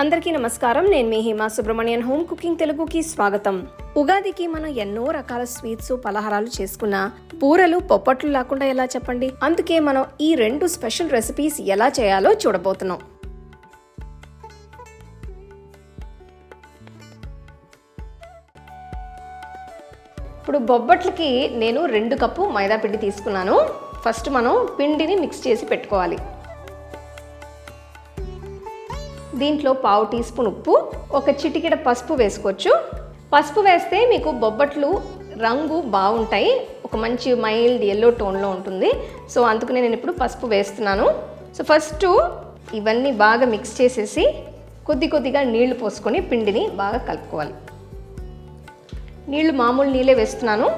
అందరికీ నమస్కారం. నేను మీ హేమా సుబ్రహ్మణ్యన్. హోమ్ కుకింగ్ తెలుగుకి స్వాగతం. ఉగాదికి మనం ఎన్నో రకాల స్వీట్స్ పలహారాలు చేసుకున్నా బూరెలు పొప్పట్లు లేకుండా ఎలా చెప్పండి? అందుకే మనం ఈ రెండు స్పెషల్ రెసిపీస్ ఎలా చేయాలో చూడబోతున్నాం. ఇప్పుడు బొబ్బట్లకి నేను రెండు కప్పు మైదా పిండి తీసుకున్నాను. ఫస్ట్ మనం పిండిని మిక్స్ చేసి పెట్టుకోవాలి. దీంట్లో పావు టీ స్పూన్ ఉప్పు ఒక చిటికెడ పసుపు వేసుకోవచ్చు. పసుపు వేస్తే మీకు బొబ్బట్లు రంగు బాగుంటాయి. ఒక మంచి మైల్డ్ ఎల్లో టోన్లో ఉంటుంది. సో అందుకనే నేను ఇప్పుడు పసుపు వేస్తున్నాను. సో ఫస్ట్ ఇవన్నీ బాగా మిక్స్ చేసేసి కొద్ది కొద్దిగా నీళ్ళు పోసుకొని పిండిని బాగా కలుపుకోవాలి. నీళ్ళు మామూలు నీళ్ళే వేస్తున్నాను.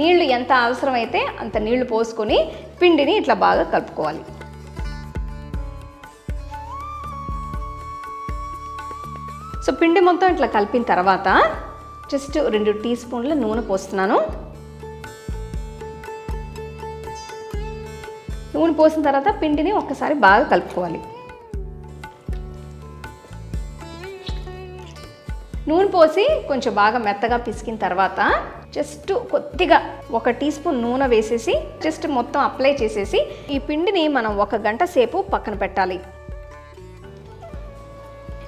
నీళ్ళు ఎంత అవసరమైతే అంత నీళ్ళు పోసుకొని పిండిని ఇట్లా బాగా కలుపుకోవాలి. పిండి మొత్తం ఇట్లా కలిపిన తర్వాత జస్ట్ రెండు టీ స్పూన్ల నూనె పోస్తున్నాను. నూనె పోసిన తర్వాత పిండిని ఒక్కసారి బాగా కలుపుకోవాలి. నూనె పోసి కొంచెం బాగా మెత్తగా పిసికిన తర్వాత జస్ట్ కొద్దిగా ఒక టీ స్పూన్ నూనె వేసేసి జస్ట్ మొత్తం అప్లై చేసేసి ఈ పిండిని మనం ఒక గంట సేపు పక్కన పెట్టాలి.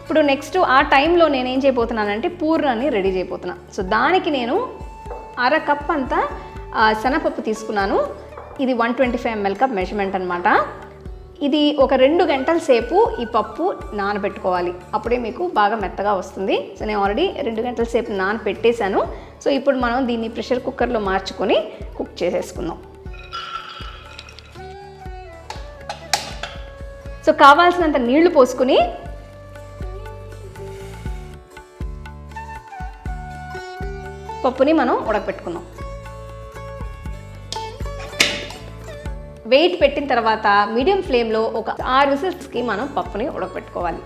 ఇప్పుడు నెక్స్ట్ ఆ టైంలో నేను ఏం చేయబోతున్నానంటే పూర్ణాన్ని రెడీ చేయబోతున్నాను సో దానికి నేను అర కప్ అంతా శనగపప్పు తీసుకున్నాను. ఇది one twenty five ML cup measurement అనమాట ఇది ఒక రెండు గంటల సేపు ఈ పప్పు నానబెట్టుకోవాలి. అప్పుడే మీకు బాగా మెత్తగా వస్తుంది. సో నేను ఆల్రెడీ రెండు గంటల సేపు నానబెట్టేశాను. సో ఇప్పుడు మనం దీన్ని ప్రెషర్ కుక్కర్లో మార్చుకొని కుక్ చేసేసుకుందాం. సో కావాల్సినంత నీళ్ళు పోసుకుని పప్పుని మనం ఉడకపెట్టుకుందాం. వెయిట్ పెట్టిన తర్వాత మీడియం ఫ్లేమ్లో ఒక ఆరు విసిల్స్కి మనం పప్పుని ఉడకపెట్టుకోవాలి.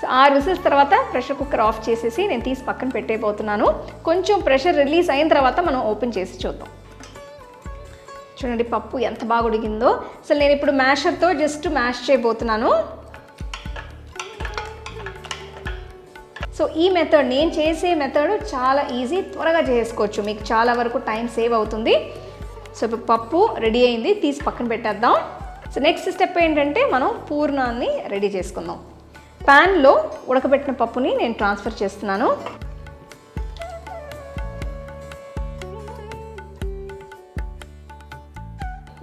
సో ఆరు విసిల్స్ తర్వాత ప్రెషర్ కుక్కర్ ఆఫ్ చేసేసి నేను తీసి పక్కన పెట్టేయబోతున్నాను. కొంచెం ప్రెషర్ రిలీజ్ అయిన తర్వాత మనం ఓపెన్ చేసి చూద్దాం. చూడండి పప్పు ఎంత బాగా ఉడికిందో. అసలు నేను ఇప్పుడు మ్యాషర్తో జస్ట్ మ్యాష్ చేయబోతున్నాను. సో ఈ మెథడ్ నేను చేసే మెథడ్ చాలా ఈజీ త్వరగా చేసుకోవచ్చు. మీకు చాలా వరకు టైం సేవ్ అవుతుంది. సో ఇప్పుడు పప్పు రెడీ అయింది తీసి పక్కన పెట్టేద్దాం. సో నెక్స్ట్ స్టెప్ ఏంటంటే మనం పూర్ణాన్ని రెడీ చేసుకుందాం. ప్యాన్లో ఉడకబెట్టిన పప్పుని నేను ట్రాన్స్ఫర్ చేస్తున్నాను.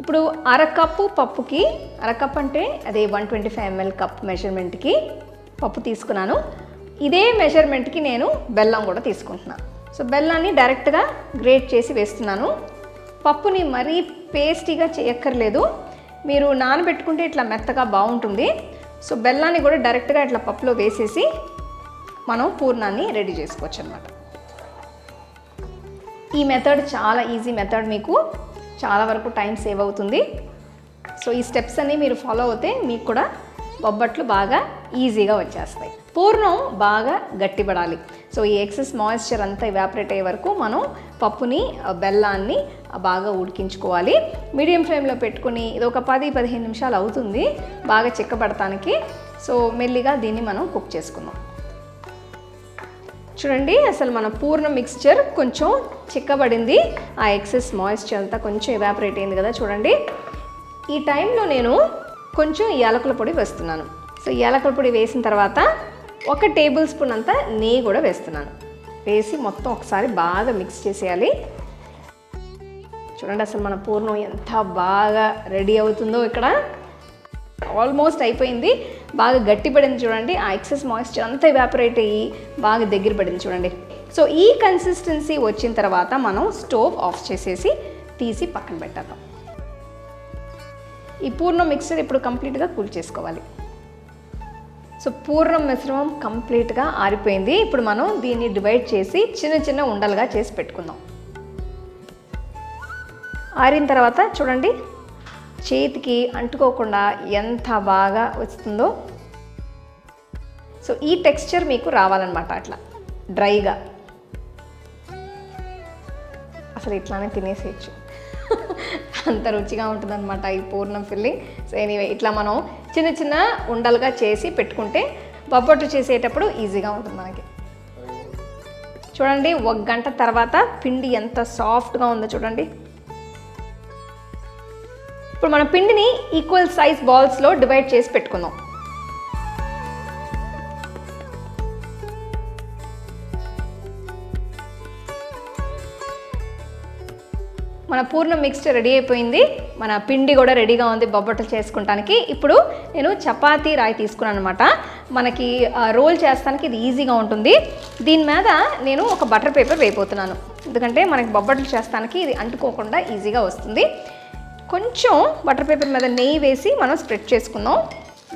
ఇప్పుడు అరకప్పు పప్పుకి అరకప్ అంటే అదే one twenty five ML cup మెజర్మెంట్కి పప్పు తీసుకున్నాను. ఇదే మెజర్మెంట్కి నేను బెల్లం కూడా తీసుకుంటున్నాను సో బెల్లాన్ని డైరెక్ట్గా గ్రేట్ చేసి వేస్తున్నాను. పప్పుని మరీ పేస్టీగా చేయక్కర్లేదు. మీరు నానబెట్టుకుంటే ఇట్లా మెత్తగా బాగుంటుంది. సో బెల్లాన్ని కూడా డైరెక్ట్గా ఇట్లా పప్పులో వేసేసి మనం పూర్ణాన్ని రెడీ చేసుకోవచ్చు అనమాట ఈ మెథడ్ చాలా ఈజీ మెథడ్ మీకు. చాలా వరకు టైం సేవ్ అవుతుంది. సో ఈ స్టెప్స్ అన్నీ మీరు ఫాలో అవుతే మీకు కూడా బొబ్బట్లు బాగా ఈజీగా వచ్చేస్తాయి. పూర్ణం బాగా గట్టిపడాలి. సో ఈ ఎక్సెస్ మాయిశ్చర్ అంతా ఇవాపరేట్ అయ్యే వరకు మనం పప్పుని బెల్లాన్ని బాగా ఉడికించుకోవాలి. మీడియం ఫ్లేమ్లో పెట్టుకుని ఇది ఒక పది పదిహేను నిమిషాలు అవుతుంది. బాగా చిక్కబడటానికి. సో మెల్లిగా దీన్ని మనం కుక్ చేసుకుందాం. చూడండి అసలు మన పూర్ణ మిక్స్చర్ కొంచెం చిక్కబడింది. ఆ ఎక్సెస్ మాయిశ్చర్ అంతా కొంచెం ఎవాపరేట్ అయింది కదా చూడండి. ఈ టైంలో నేను కొంచెం యాలకుల పొడి వేస్తున్నాను. సో యాలకుల పొడి వేసిన తర్వాత ఒక టేబుల్ స్పూన్ అంతా నెయ్యి కూడా వేస్తున్నాను. వేసి మొత్తం ఒకసారి బాగా మిక్స్ చేసేయాలి. చూడండి అసలు మన పూర్ణం ఎంత బాగా రెడీ అవుతుందో ఇక్కడ. ఆల్మోస్ట్ అయిపోయింది. బాగా గట్టిపడింది చూడండి. ఆ ఎక్సెస్ మాయిశ్చర్ అంతా ఎవాపరేట్ అయ్యి బాగా దగ్గర పడింది చూడండి. సో ఈ కన్సిస్టెన్సీ వచ్చిన తర్వాత మనం స్టవ్ ఆఫ్ చేసేసి తీసి పక్కన పెట్టేద్దాం. ఈ పూర్ణం మిక్సర్ ఇప్పుడు కంప్లీట్గా కూల్ చేసుకోవాలి. సో పూర్ణం మిశ్రమం కంప్లీట్గా ఆరిపోయింది. ఇప్పుడు మనం దీన్ని డివైడ్ చేసి చిన్న చిన్న ఉండలుగా చేసి పెట్టుకుందాం. ఆరిన తర్వాత చూడండి చేతికి అంటుకోకుండా ఎంత బాగా వస్తుందో. సో ఈ టెక్స్చర్ మీకు రావాలన్నమాట అట్లా డ్రైగా. అసలు ఇట్లానే తినేసేయచ్చు. అంత రుచిగా ఉంటుందన్నమాట ఈ పూర్ణం ఫిల్లింగ్ సో ఎనీవే ఇట్లా మనం చిన్న చిన్న ఉండలుగా చేసి పెట్టుకుంటే బొబ్బట్టు చేసేటప్పుడు ఈజీగా ఉంటుంది మనకి. చూడండి ఒక గంట తర్వాత పిండి ఎంత సాఫ్ట్గా ఉందో చూడండి. ఇప్పుడు మన పిండిని ఈక్వల్ సైజ్ బాల్స్లో డివైడ్ చేసి పెట్టుకుందాం. మన పూర్ణ మిక్స్చర్ రెడీ అయిపోయింది. మన పిండి కూడా రెడీగా ఉంది బొబ్బట్లు చేసుకుంటానికి. ఇప్పుడు నేను చపాతీ రాయి తీసుకున్నాను అనమాట మనకి ఆ, రోల్ చేస్తానికి ఇది ఈజీగా ఉంటుంది. దీని మీద నేను ఒక బటర్ పేపర్ వేయబోతున్నాను. ఎందుకంటే మనకి బొబ్బట్లు చేస్తానికి ఇది అంటుకోకుండా ఈజీగా వస్తుంది. కొంచెం బటర్ పేపర్ మీద నెయ్యి వేసి మనం స్ప్రెడ్ చేసుకుందాం.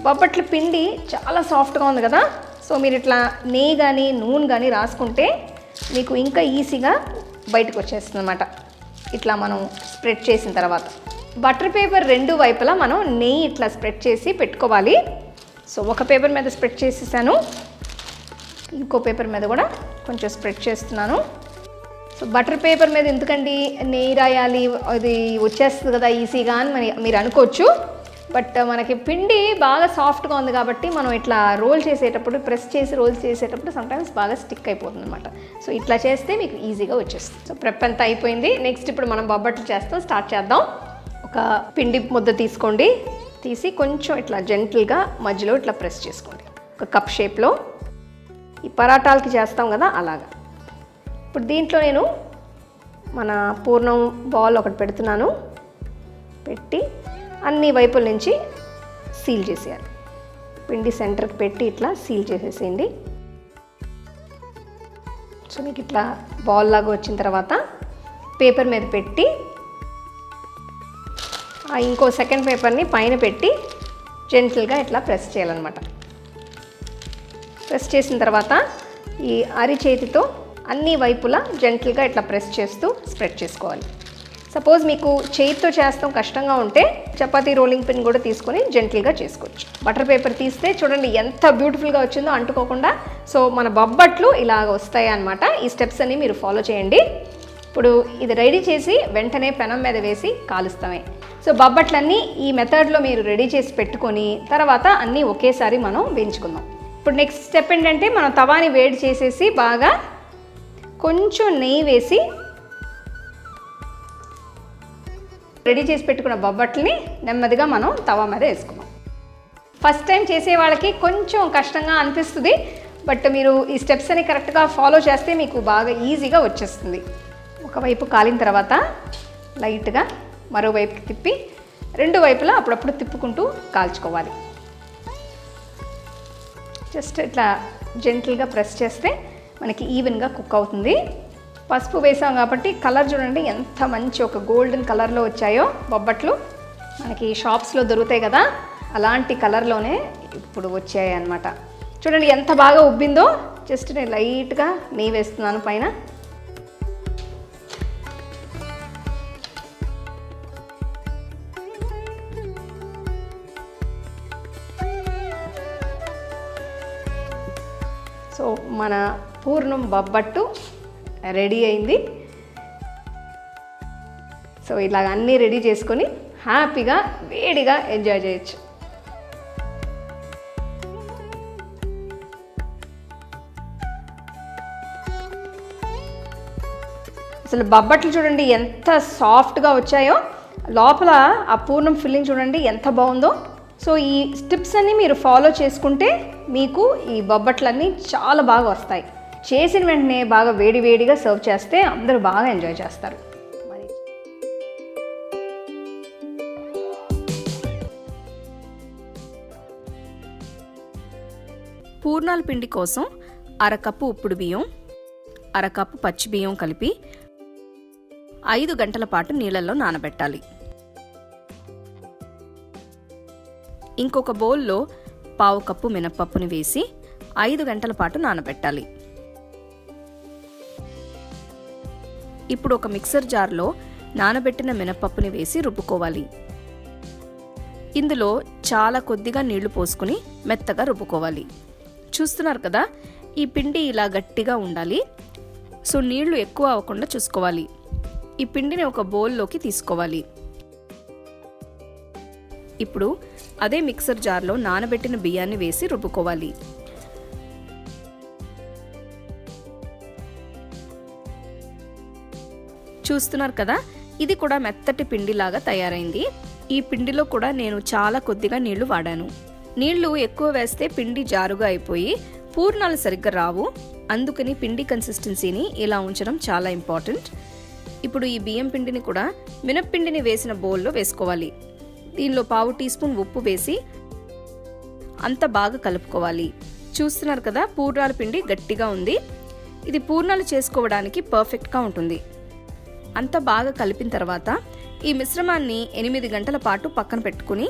బొబ్బట్ల పిండి చాలా సాఫ్ట్గా ఉంది కదా. సో మీరు ఇట్లా నెయ్యి కానీ నూనె కానీ రాసుకుంటే మీకు ఇంకా ఈజీగా బయటకు వచ్చేస్తుంది అనమాట ఇట్లా మనం స్ప్రెడ్ చేసిన తర్వాత. బటర్ పేపర్ రెండు వైపులా మనం నెయ్యి ఇట్లా స్ప్రెడ్ చేసి పెట్టుకోవాలి. సో ఒక పేపర్ మీద స్ప్రెడ్ చేసేసాను. ఇంకో పేపర్ మీద కూడా కొంచెం స్ప్రెడ్ చేస్తున్నాను. సో బటర్ పేపర్ మీద ఎందుకండి నెయ్యి రాయాలి? అది వచ్చేస్తుంది కదా ఈజీగా అని మరి మీరు అనుకోవచ్చు. బట్ మనకి పిండి బాగా సాఫ్ట్గా ఉంది కాబట్టి మనం ఇట్లా రోల్ చేసేటప్పుడు ప్రెస్ చేసి రోల్ చేసేటప్పుడు సమ్టైమ్స్ బాగా స్టిక్ అయిపోతుంది అనమాట సో ఇట్లా చేస్తే మీకు ఈజీగా వచ్చేస్తుంది. సో ప్రెప్ అంతా అయిపోయింది. నెక్స్ట్ ఇప్పుడు మనం బొబ్బట్లు చేస్తాం. స్టార్ట్ చేద్దాం. ఒక పిండి ముద్ద తీసుకోండి. తీసి కొంచెం ఇట్లా జెంటిల్గా మధ్యలో ఇట్లా ప్రెస్ చేసుకోండి. ఒక కప్ షేప్లో ఈ పరాటాలకి చేస్తాం కదా అలాగా. ఇప్పుడు దీంట్లో నేను మన పూర్ణం బాల్ ఒకటి పెడుతున్నాను. పెట్టి అన్ని వైపుల నుంచి సీల్ చేసేయాలి. పిండి సెంటర్కి పెట్టి ఇట్లా సీల్ చేసేసేయండి. సో మీకు ఇట్లా బాల్ లాగా వచ్చిన తర్వాత పేపర్ మీద పెట్టి ఆ ఇంకో సెకండ్ పేపర్ని పైన పెట్టి జెంటిల్గా ఇట్లా ప్రెస్ చేయాలన్నమాట. ప్రెస్ చేసిన తర్వాత ఈ అరి చేతితో అన్ని వైపులా జెంటిల్గా ఇట్లా ప్రెస్ చేస్తూ స్ప్రెడ్ చేసుకోవాలి. సపోజ్ మీకు చేతితో చేస్తాం కష్టంగా ఉంటే చపాతీ రోలింగ్ పిన్ కూడా తీసుకొని జెంటిల్గా చేసుకోవచ్చు. బటర్ పేపర్ తీస్తే చూడండి ఎంత బ్యూటిఫుల్గా వచ్చిందో అంటుకోకుండా. సో మన బొబ్బట్లు ఇలాగ వస్తాయి అనమాట ఈ స్టెప్స్ అన్ని మీరు ఫాలో చేయండి. ఇప్పుడు ఇది రెడీ చేసి వెంటనే పెనం మీద వేసి కాలుస్తామే. సో బొబ్బట్లన్నీ ఈ మెథడ్లో మీరు రెడీ చేసి పెట్టుకొని తర్వాత అన్నీ ఒకేసారి మనం వేయించుకుందాం. ఇప్పుడు నెక్స్ట్ స్టెప్ ఏంటంటే మనం తవాని వేడి చేసేసి బాగా కొంచెం నెయ్యి వేసి రెడీ చేసి పెట్టుకున్న బొబ్బట్లని నెమ్మదిగా మనం తవా మీద వేసుకున్నాం ఫస్ట్ టైం చేసే వాళ్ళకి కొంచెం కష్టంగా అనిపిస్తుంది బట్ మీరు ఈ స్టెప్స్ అని కరెక్ట్గా ఫాలో చేస్తే మీకు బాగా ఈజీగా వచ్చేస్తుంది. ఒకవైపు కాలిన తర్వాత లైట్గా మరోవైపుకి తిప్పి రెండు వైపులా అప్పుడప్పుడు తిప్పుకుంటూ కాల్చుకోవాలి. జస్ట్ ఇట్లా జెంటిల్గా ప్రెస్ చేస్తే మనకి ఈవెన్గా కుక్ అవుతుంది. పసుపు వేసాం కాబట్టి కలర్ చూడండి ఎంత మంచి ఒక గోల్డెన్ కలర్లో వచ్చాయో. బొబ్బట్లు మనకి షాప్స్లో దొరుకుతాయి కదా అలాంటి కలర్లోనే ఇప్పుడు వచ్చాయి అనమాట చూడండి ఎంత బాగా ఉబ్బిందో. జస్ట్ నేను లైట్గా నెయ్యి వేస్తున్నాను పైన. సో మన పూర్ణం బొబ్బట్టు రెడీ అయింది. సో ఇలాగ అన్నీ రెడీ చేసుకొని హ్యాపీగా వేడిగా ఎంజాయ్ చేయొచ్చు. అసలు బొబ్బట్లు చూడండి ఎంత సాఫ్ట్గా వచ్చాయో. లోపల ఆ పూర్ణం ఫిల్లింగ్ చూడండి ఎంత బాగుందో. సో ఈ స్టిప్స్ అన్నీ మీరు ఫాలో చేసుకుంటే మీకు ఈ బొబ్బట్లన్నీ చాలా బాగా వస్తాయి. చేసిన వెంటనే బాగా వేడి వేడిగా సర్వ్ చేస్తే అందరూ బాగా ఎంజాయ్ చేస్తారు. పూర్ణాల పిండి కోసం అరకప్పు ఉప్పుడు బియ్యం అరకప్పు పచ్చి బియ్యం కలిపి ఐదు గంటల పాటు నీళ్ళల్లో నానబెట్టాలి. ఇంకొక బౌల్లో పావు కప్పు మినప్పప్పుని వేసి ఐదు గంటల పాటు నానబెట్టాలి. ఇప్పుడు ఒక మిక్సర్ జార్లో నానబెట్టిన మినప్పప్పుని వేసి రుబ్బుకోవాలి. ఇందులో చాలా కొద్దిగా నీళ్ళు పోసుకుని మెత్తగా రుబ్బుకోవాలి. చూస్తున్నారు కదా ఈ పిండి ఇలా గట్టిగా ఉండాలి. సో నీళ్ళు ఎక్కువ అవ్వకుండా చూసుకోవాలి. ఈ పిండిని ఒక బౌల్లోకి తీసుకోవాలి. ఇప్పుడు అదే మిక్సర్ జార్లో నానబెట్టిన బియ్యాన్ని వేసి రుబ్బుకోవాలి. చూస్తున్నారు కదా ఇది కూడా మెత్తటి పిండిలాగా తయారైంది. ఈ పిండిలో కూడా నేను చాలా కొద్దిగా నీళ్ళు వాడాను. నీళ్ళు ఎక్కువ వేస్తే పిండి జారుగా అయిపోయి పూర్ణాలు సరిగ్గా రావు. అందుకని పిండి కన్సిస్టెన్సీని ఇలా ఉంచడం చాలా ఇంపార్టెంట్ ఇప్పుడు ఈ బియ్యం పిండిని కూడా మినప్పిండిని వేసిన బౌల్లో వేసుకోవాలి. దీనిలో పావు టీ స్పూన్ ఉప్పు వేసి అంత బాగా కలుపుకోవాలి. చూస్తున్నారు కదా పూర్ణాల పిండి గట్టిగా ఉంది. ఇది పూర్ణాలు చేసుకోవడానికి పర్ఫెక్ట్గా ఉంటుంది. అంత బాగా కలిపిన తర్వాత ఈ మిశ్రమాన్ని ఎనిమిది గంటల పాటు పక్కన పెట్టుకుని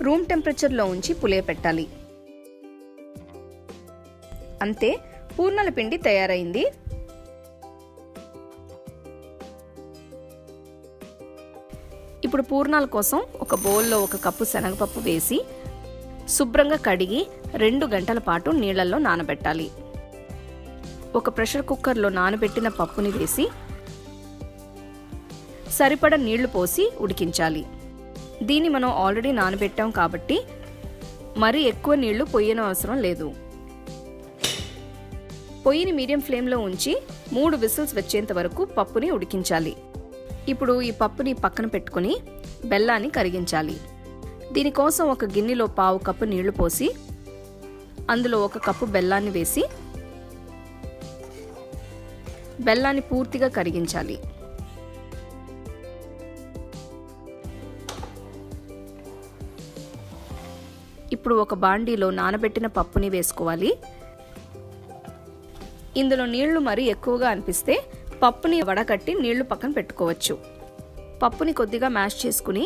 రూమ్ టెంపరేచర్లో ఉంచి పులియపెట్టాలి అంతే పూర్ణాల పిండి తయారైంది. ఇప్పుడు పూర్ణాల కోసం ఒక బౌల్లో ఒక కప్పు శనగపప్పు వేసి శుభ్రంగా కడిగి రెండు గంటల పాటు నీళ్ళల్లో నానబెట్టాలి. ఒక ప్రెషర్ కుక్కర్లో నానబెట్టిన పప్పుని వేసి సరిపడ నీళ్ళు పోసి ఉడికించాలి. దీన్ని మనం ఆల్రెడీ నానబెట్టాం కాబట్టి మరి ఎక్కువ నీళ్ళు పొయ్యన అవసరం లేదు. పొయ్యిని మీడియం ఫ్లేమ్లో ఉంచి మూడు విసిల్స్ వచ్చేంత వరకు పప్పుని ఉడికించాలి. ఇప్పుడు ఈ పప్పుని పక్కన పెట్టుకుని బెల్లాన్ని కరిగించాలి. దీనికోసం ఒక గిన్నెలో పావు కప్పు నీళ్ళు పోసి అందులో ఒక కప్పు బెల్లాన్ని వేసి బెల్లాన్ని పూర్తిగా కరిగించాలి. ఇప్పుడు ఒక బాండీలో నానబెట్టిన పప్పుని వేసుకోవాలి. ఇందులో నీళ్ళు మరీ ఎక్కువగా అనిపిస్తే పప్పుని వడకట్టి నీళ్ళు పక్కన పెట్టుకోవచ్చు. పప్పుని కొద్దిగా మ్యాష్ చేసుకుని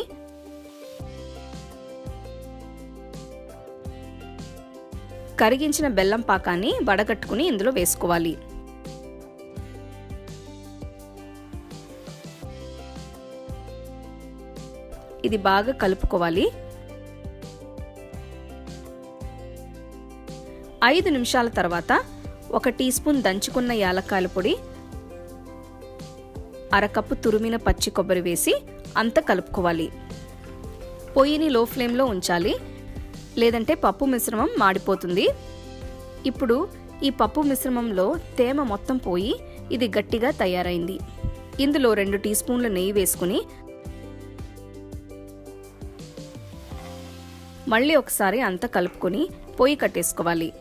కరిగించిన బెల్లం పాకాన్ని వడగట్టుకుని ఇందులో వేసుకోవాలి. ఇది బాగా కలుపుకోవాలి. ఐదు నిమిషాల తర్వాత ఒక టీ స్పూన్ దంచుకున్న యాలక్కాయల పొడి అరకప్పు తురిమిన పచ్చి కొబ్బరి వేసి అంత కలుపుకోవాలి. పొయ్యిని లో ఫ్లేమ్లో ఉంచాలి. లేదంటే పప్పు మిశ్రమం మాడిపోతుంది. ఇప్పుడు ఈ పప్పు మిశ్రమంలో తేమ మొత్తం పోయి ఇది గట్టిగా తయారైంది. ఇందులో రెండు టీ స్పూన్ల నెయ్యి వేసుకుని మళ్ళీ ఒకసారి అంతా కలుపుకొని పొయ్యి కట్టేసుకోవాలి.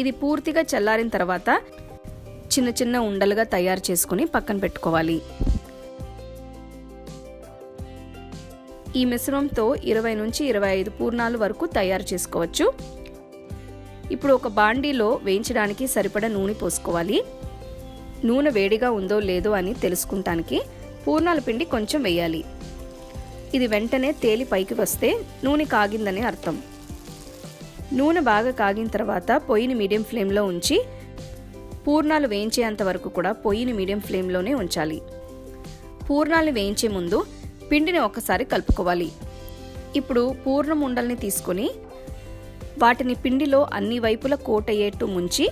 ఇది పూర్తిగా చల్లారిన తర్వాత చిన్న చిన్న ఉండలుగా తయారు చేసుకుని పక్కన పెట్టుకోవాలి. ఈ మిశ్రమంతో ఇరవై నుంచి ఇరవై ఐదు పూర్ణాలు వరకు తయారు చేసుకోవచ్చు. ఇప్పుడు ఒక బాండీలో వేయించడానికి సరిపడ నూనె పోసుకోవాలి. నూనె వేడిగా ఉందో లేదో అని తెలుసుకుంటానికి పూర్ణాల పిండి కొంచెం వేయాలి. ఇది వెంటనే తేలి పైకి వస్తే నూనె కాగిందని అర్థం. నూనె బాగా కాగిన తర్వాత పొయ్యిని మీడియం ఫ్లేమ్లో ఉంచి పూర్ణాలు వేయించేంత వరకు కూడా పొయ్యిని మీడియం ఫ్లేమ్లోనే ఉంచాలి. పూర్ణాలు వేయించే ముందు పిండిని ఒకసారి కలుపుకోవాలి. ఇప్పుడు పూర్ణం ఉండల్ని తీసుకొని వాటిని పిండిలో అన్ని వైపుల కోటయ్యేట్టు ముంచి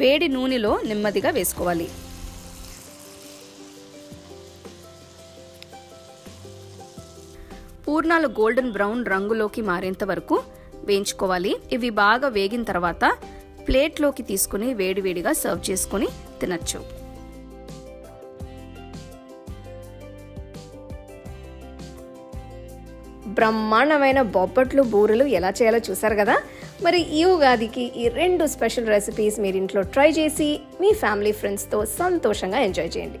వేడి నూనెలో నెమ్మదిగా వేసుకోవాలి. పూర్ణాలు గోల్డెన్ బ్రౌన్ రంగులోకి మారేంత వరకు వేయించుకోవాలి. ఇవి బాగా వేగిన తర్వాత ప్లేట్లోకి తీసుకుని వేడివేడిగా సర్వ్ చేసుకుని తినచ్చు. బ్రహ్మాండమైన బొబ్బట్లు బూరెలు ఎలా చేయాలో చూసారు కదా? మరి ఈ ఉగాదికి ఈ రెండు స్పెషల్ రెసిపీస్ మీరు ఇంట్లో ట్రై చేసి మీ ఫ్యామిలీ ఫ్రెండ్స్తో సంతోషంగా ఎంజాయ్ చేయండి.